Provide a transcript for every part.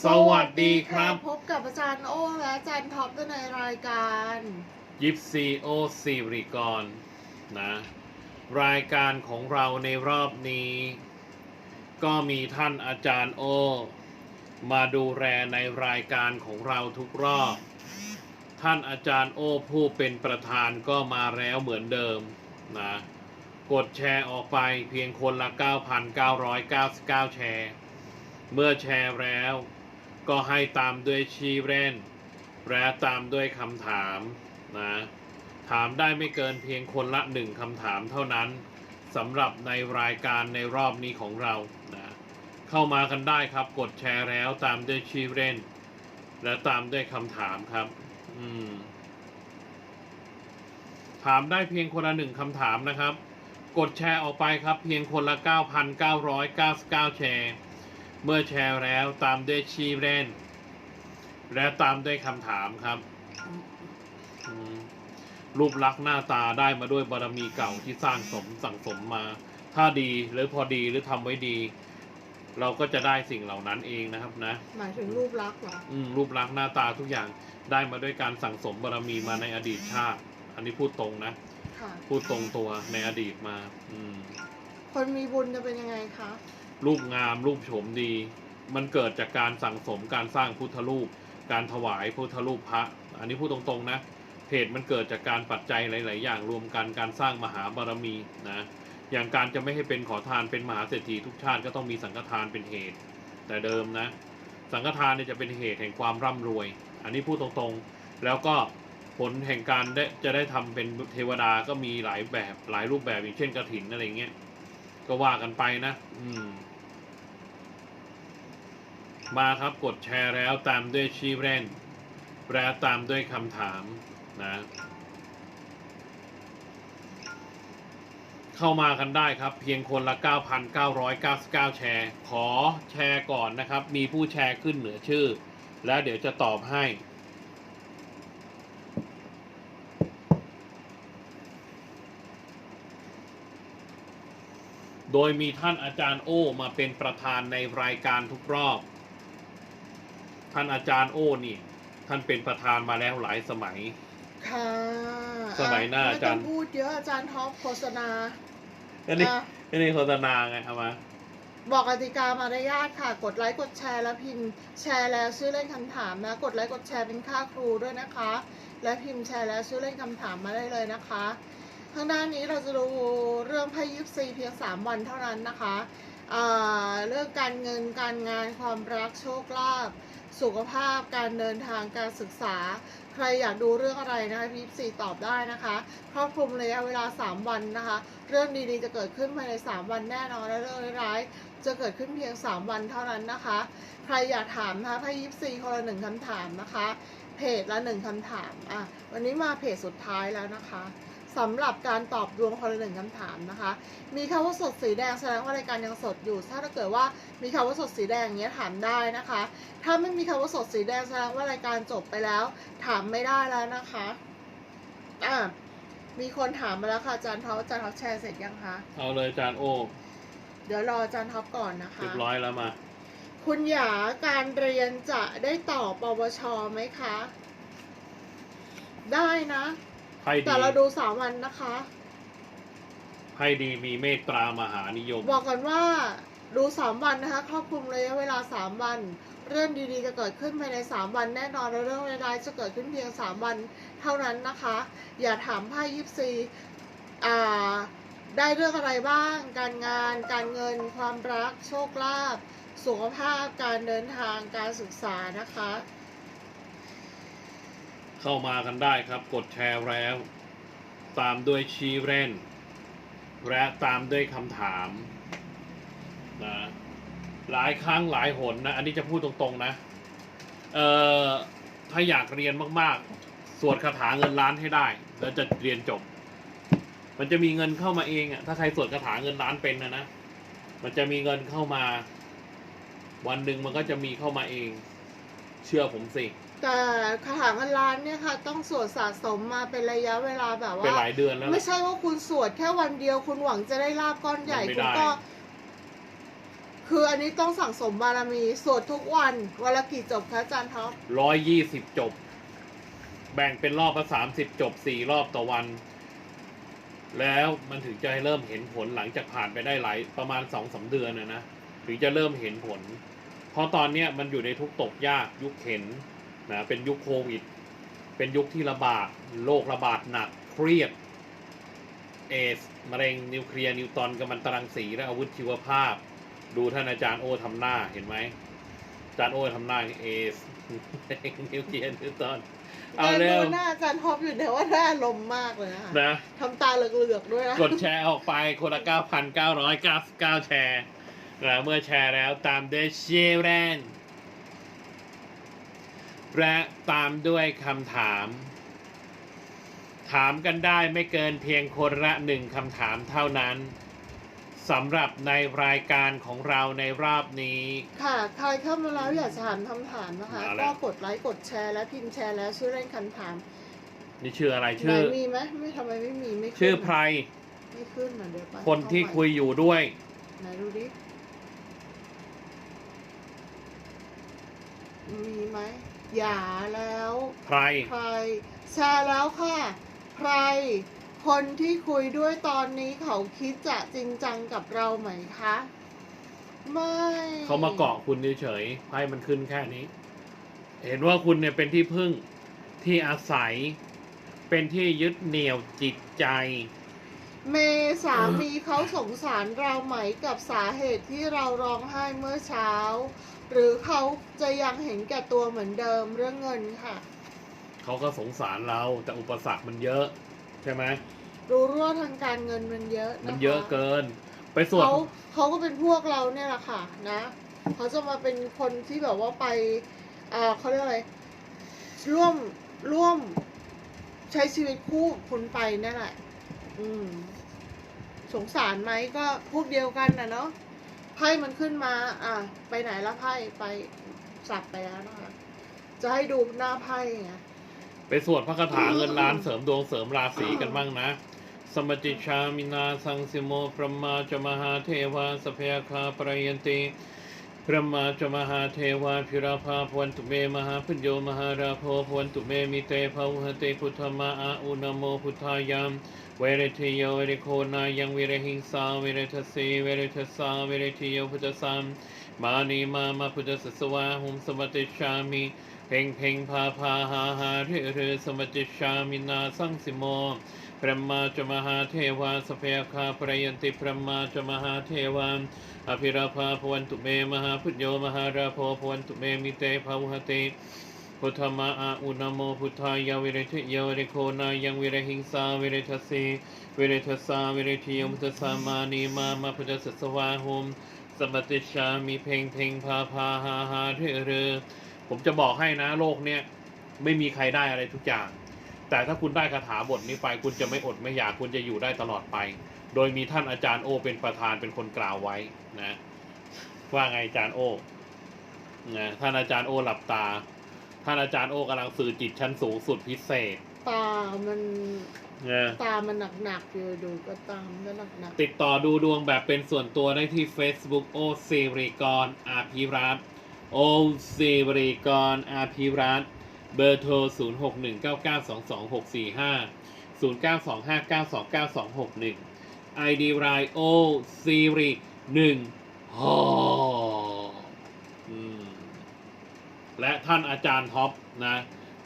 สวัสดีครับ พบกับอาจารย์โอ้และอาจารย์ท็อปในรายการยิปซีโอซีริกรนะรายการของเราในรอบนี้ ก็มีท่านอาจารย์โอ มาดูแลในรายการของเราทุกรอบ ท่านอาจารย์โอผู้เป็นประธานก็มาแล้วเหมือนเดิมนะกดแชร์ออกไปเพียงคนละ 9,999 แชร์ เมื่อแชร์แล้ว ก็ให้ตามด้วยชีเรนและตามด้วยคำถามนะถามได้ไม่เกินเพียงคนละหนึ่งคำถามเท่านั้นสำหรับในรายการในรอบนี้ของเรานะเข้ามากันได้ครับกดแชร์แล้วตามด้วยชื่อเล่น และตามด้วยคำถามครับอืมถามได้เพียงคนละหนึ่งคำถามนะครับ กดแชร์ออกไปครับเพียงคนละ 9,999 แชร์ เมื่อแชร์แล้วตามด้วยชื่อเล่น และตามด้วยคำถามครับอืมรูปลักษณ์หน้าตาได้มาด้วยบารมีเก่าที่สร้างสมสั่งสมมา ถ้าดีหรือพอดีหรือทำไว้ดี เราก็จะได้สิ่งเหล่านั้นเองนะครับนะ หมายถึงรูปลักษณ์เหรออืมรูปลักษณ์หน้าตาทุกอย่างได้มาด้วยการสั่งสมบารมีมาในอดีตชาติ อันนี้พูดตรงนะ ค่ะ พูดตรงตัวในอดีตมา อืม คนมีบุญจะเป็นยังไงคะ รูปงามรูปโฉมดี มันเกิดจากการสั่งสมการสร้างพุทธรูป การถวายพุทธรูปพระ อันนี้พูดตรงๆนะเหตุมันเกิดจากการปัจจัยหลาย ๆ อย่างรวมกันการสร้างมหาบารมีนะอย่างการจะไม่ให้เป็นขอทานเป็นมหาเศรษฐีทุกชาติก็ต้องมีสังฆทานเป็นเหตุ แต่เดิมนะ สังฆทานเนี่ยจะเป็นเหตุแห่งความร่ำรวย อันนี้พูดตรงๆ แล้วก็ผลแห่งการได้จะได้ทำเป็นเทวดาก็มีหลายแบบหลายรูปแบบอย่างเช่นกระถินอะไรเงี้ยก็ว่ากันไปนะ อืม มาครับกดแชร์แล้วตามด้วยชีเรนและตามด้วยคำถามนะเข้ามากันได้ครับ เพียงคนละ 9,999 แชร์ ขอแชร์ก่อนนะครับ มีผู้แชร์ขึ้นเหนือชื่อ แล้วเดี๋ยวจะตอบให้โดยมีท่านอาจารย์โอมาเป็นประธานในรายการทุกรอบ ท่านอาจารย์โอนี่ ท่านเป็นประธานมาแล้วหลายสมัย ค่ะสมัยหน้าอะอาจารย์ ไม่ต้องพูดเยอะอาจารย์ท็อปโฆษณา อันนี้อะ อันนี้โฆษณาไงเอามา บอกกติกามารยาทค่ะ กดไลค์กดแชร์แล้วพิมพ์แชร์แล้วชื่อเล่นคำถามนะกดไลค์กดแชร์เป็นค่าครูด้วยนะคะ และพิมพ์แชร์แล้วชื่อเล่นคำถามมาได้เลยนะคะข้างหน้านี้เราจะดูเรื่องไพ่ยิปซีเพียง 3 วันเท่านั้นนะคะอ่าเรื่องการเงินการงานความรักโชคลาภ สุขภาพการเดินทางการศึกษา ใครอยากดูเรื่องอะไรนะคะพีซีตอบได้นะคะครอบคลุมระยะเวลา 3 วันนะคะ เรื่องดีๆจะเกิดขึ้นภายใน 3 วันแน่นอนและเรื่องร้ายๆจะเกิดขึ้นเพียง 3 วันเท่านั้นนะคะ ใครอยากถามนะคะไพ่ยิปซีคนละหนึ่งคำถามนะคะ เพจละหนึ่งคำถามอะวันนี้มาเพจสุดท้ายแล้วนะคะ สำหรับการตอบดวงคนละหนึ่งคำถามนะคะ มีคำว่าสดสีแดงแสดงว่ารายการยังสดอยู่ ถ้าเกิดว่ามีคำว่าสดสีแดงอย่างเงี้ยถามได้นะคะ ถ้าไม่มีคำว่าสดสีแดงแสดงว่ารายการจบไปแล้ว ถามไม่ได้แล้วนะคะอะมีคนถามมาแล้วค่ะอาจารย์ท็อปอาจารย์ท็อปแชร์เสร็จยังคะเอาเลยอาจารย์โอเดี๋ยวรออาจารย์ท็อปก่อนนะคะ เรียบร้อยแล้วมา คุณหยาการเรียนจะได้ต่อปวชไหมคะ ได้นะ ไพ่ดีแต่เราดูสามวันนะคะ ไพ่ดีมีเมตตามหานิยม บอกกันว่าดูสามวันนะคะ ครอบคลุมระยะเวลาสามวัน เรื่องดีๆจะเกิดขึ้นภายในสามวัน แน่นอนและเรื่องร้ายๆจะเกิดขึ้นเพียงสามวันเท่านั้นนะคะ อย่าถามไพ่ยิปซีอ่าได้เรื่องอะไรบ้าง การงาน การเงิน ความรัก โชคลาภ สุขภาพ การเดินทาง การศึกษานะคะ เข้ามากันได้ครับ กดแชร์แล้ว ตามด้วยชี้เรนและตามด้วยคำถามนะหลายครั้งหลายหนนะ อันนี้จะพูดตรงๆนะ เอ่อ ถ้าอยากเรียนมากๆ สวดคาถาเงินล้านให้ได้ แล้วจะเรียนจบ มันจะมีเงินเข้ามาเองอะถ้าใครสวดคาถาเงินล้านเป็นนะนะ มันจะมีเงินเข้ามา วันหนึ่งมันก็จะมีเข้ามาเอง เชื่อผมสิ แต่คาถาเงินล้านเนี่ยค่ะ ต้องสวดสะสมมาเป็นระยะเวลาแบบเป็นว่าหลายเดือนแล้วไม่ใช่ว่าคุณสวดแค่วันเดียวคุณหวังจะได้ลาบก้อนใหญ่มันไม่คุณได้ ก็คคืออันนี้ต้องสั่งสมบารมีสวดทุกวันวันละกี่จบคะอาจารย์ท็อปร้อยยี่สิบจบ แบ่งเป็นรอบละสามสิบจบสี่รอบต่อวัน แล้วมันถึงจะเริ่มเห็นผลหลังจากผ่านไปได้หลายประมาณสองสาเดือนนะนะ ถึงจะเริ่มเห็นผล เพราะตอนเนี้ยมันอยู่ในทุกข์ตกยากยุคเข็นนะเป็นยุคโควิด เป็นยุคที่ระบาดโรคระบาดหนักเครียดเอสมะเร็งนิวเคลียร์นิวตรอนกัมมันตรังสีและอาวุธชีวภาพ ดูท่านอาจารย์โอทำหน้าเห็นไหมอาจารย์โอทำหน้าเอสมะเร็งนิวเคลียร์นิวตรอนเอาเร็วดูหน้าอาจารย์ท็อปอยู่เนี่ยว่าหน้าลมณ์มากเลยนะคะนะทำตาเหลือกๆด้วยนะกดแชร์ออกไปคนละ9,999แชร์ นะเมื่อแชร์แล้วตามด้วยเชยร์แรนและตามด้วยคำถาม ถามกันได้ไม่เกินเพียงคนละหนึ่งคำถามเท่านั้นสำหรับในรายการของเราในรอบนี้ ค่ะ ใครเข้ามาแล้วอยากจะถามคำถามนะคะมาแล้วก็กดไลค์กดแชร์และพิมพ์แชร์แล้วชื่อเล่นคำถามนี่ชื่ออะไรไหนชื่อ มีไหมไม่ทำไมไม่มีไม่ขึ้นชื่อไพรไม่ขึ้นเหมือนเดิมปะคนที่เข้าไปคุยอยู่ด้วยไหนดูดิ มีไหมอย่าแล้วไพรใครแชร์แล้วค่ะ ใคร คนที่คุยด้วยตอนนี้เขาคิดจะจริงจังกับเราไหมคะ ไม่เขามาเกาะคุณเฉยๆไพ่มันขึ้นแค่นี้ เห็นว่าคุณเนี่ยเป็นที่พึ่งที่อาศัย เป็นที่ยึดเหนี่ยวจิตใจ เมสามีเขาสงสารเราไหมกับสาเหตุที่เราร้องไห้เมื่อเช้า หรือเขาจะยังเห็นแก่ตัวเหมือนเดิมเรื่องเงินค่ะ เขาก็สงสารเราแต่อุปสรรคมันเยอะ ใช่ไหมรู้รั่วทางการเงินมันเยอะนะคะมันเยอะเกิน ไปสวดเขาเขาก็เป็นพวกเราเนี่ยแหละค่ะนะเขาจะมาเป็นคนที่แบบว่าไปอ่าเขาเรียกอะไร ร่วมร่วมใช้ชีวิตคู่กับคุณไปนั่นแหละ อืม สงสารไหมก็พวกเดียวกันนะเนาะ ไพ่มันขึ้นมา อะ ไปไหนละไพ่ไปสับไปแล้วนะคะ จะให้ดูหน้าไพ่ไง ไปสวดพระคาถาเงินล้านเสริมดวงเสริมราศีกันบ้างนะ สมจิชามินาสังสิโมพระมาจมหาเทวาสเพยาคาปรยันติ พระมาจมหาเทวาพิราภาพวันตุเมมหาพุญโยมหาราโพพวันตุเมมิเตภาวหเตพุทธมาอาอุนโมพุทธายามเวรทิโยเวรโคนายังเวรหิงสาเวรทสีเวรทสาเวรทิโยพุทธสามมานีมามาพุทธสสวาหุมสมติชามิเพ่งเพ่งพาพาหาหาเรเรสมจิชามินาสังสิโม พระมาจมหาเทวาสเพยคาปรยันติพระมาจมหาเทวาอภิราภาพวันตุเมมหาพุทโยมหาราโพพวันตุเมมิเตภาวหติพุทธมาอาอุณโมพุทธายาวิเรทิโยวิเรโคนายังวิเรหิงสาวิเรทสีวิเรทสาวิเรทิยมุตสามานีมามาพุทธสสวาหุมสมติชามิเพ่งเพ่งพาพาหาหาเรเรผมจะบอกให้นะโลกเนี้ยไม่มีใครได้อะไรทุกอย่าง แต่ถ้าคุณได้คาถาบทนี้ไป คุณจะไม่อดไม่อยากคุณจะอยู่ได้ตลอดไป โดยมีท่านอาจารย์โอ เป็นประธานเป็นคนกล่าวไว้นะว่าไงอาจารย์โอนะท่านอาจารย์โอหลับตา ท่านอาจารย์โอกำลังสื่อจิตชั้นสูงสุดพิเศษตามันนะตามันหนักๆอยู่ดูก็ตามก็หนักติดต่อดูดวงแบบเป็นส่วนตัวได้ที่ Facebook โอซีริกรอาภิรัตน์โอซีริกรอาภิรัตน์ เบอร์โทร 0 6 1 9 9 2 2 6 4 5 0 9 2 5 9 2 9 2 6 1 ID รายโอซีริ1ฮออืมและท่านอาจารย์ท็อปนะ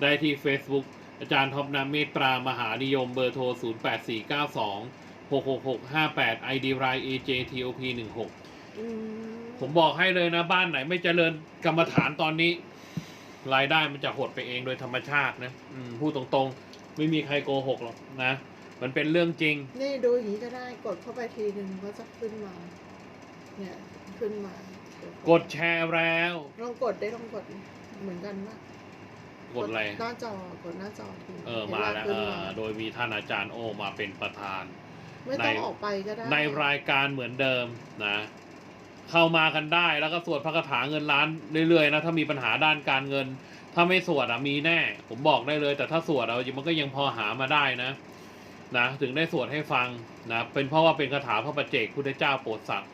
ได้ที่ Facebook อาจารย์ท็อปนาเมตรามหานิยมเบอร์โทร 0 8 4 9 2 6 6 6 5 8 ID ราย AJTOP 1 6ๆอืมผมบอกให้เลยนะ บ้านไหนไม่เจริญกรรมฐานตอนนี้ รายได้มันจะหดไปเองโดยธรรมชาตินะอืมพูดตรงๆ ไม่มีใครโกหกหรอกนะ มันเป็นเรื่องจริง นี่ดูอย่างนี้ก็ได้กดเข้าไปทีหนึ่งก็จะขึ้นมา เนี่ยขึ้นมา กดแชร์แล้วลองกดได้ลองกดเหมือนกันปะกดอะไรหน้าจอกดหน้าจอทีเออมาแล้วขึ้เอนอโดยมีท่านอาจารย์โอมาเป็นประธานไม่ต้องในออกไปก็ได้ในรายการเหมือนเดิมนะ เข้ามากันได้แล้วก็สวดพระคาถาเงินล้านเรื่อยๆนะถ้ามีปัญหาด้านการเงิน ถ้าไม่สวดอะมีแน่ ผมบอกได้เลย แต่ถ้าสวดเอามันก็ยังพอหามาได้นะนะถึงได้สวดให้ฟังนะเป็นเพราะว่าเป็นคาถาพระประเจกพุทธเจ้าโปรดสัตว์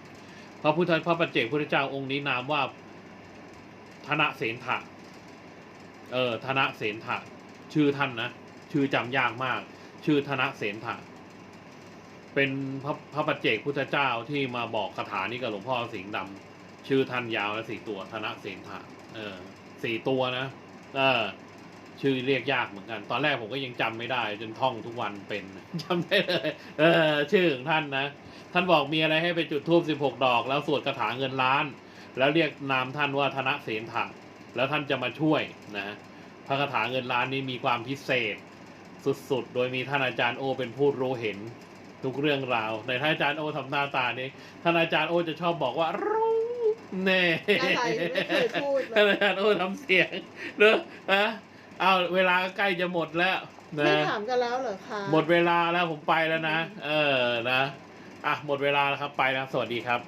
พระพุทธพระปัจเจกพุทธเจ้าองค์นี้นามว่าธนเสนถะเออธนเสนถะชื่อท่านนะชื่อจำยากมาก ชื่อธนเสนถะ เป็นพระพระปัจเจกพุทธเจ้าที่มาบอกคาถานี้กับหลวงพ่อสิงห์ดำชื่อท่านยาวและสี่ตัวธนเสนถะเออสี่ตัวนะเออชื่อเรียกยากเหมือนกัน ตอนแรกผมก็ยังจำไม่ได้ จนท่องทุกวันเป็นจำได้เลยเออ ชื่อของท่านนะ ท่านบอกมีอะไรให้ไปจุดธูปสิบหกดอก แล้วสวดคาถาเงินล้าน แล้วเรียกนามท่านว่าธนเสนถะแล้วท่านจะมาช่วยนะพระคาถาเงินล้านนี้มีความพิเศษ สุดๆ โดยมีท่านอาจารย์โอเป็นผู้รู้เห็น ทุกเรื่องราวในท่านอาจารย์โอทำหน้าตานี้ท่านอาจารย์โอจะชอบบอกว่ารู้แน่อะไรไม่เคยพูดเลท่านยอาจารย์โอทำเสียงเนอะฮะเอาเวลาใกล้จะหมดแล้วนะไม่ถามกันแล้วเหรอคะหมดเวลาแล้วผมไปแล้วนะ เออนะอะหมดเวลาแล้วครับไปแล้วสวัสดีครับ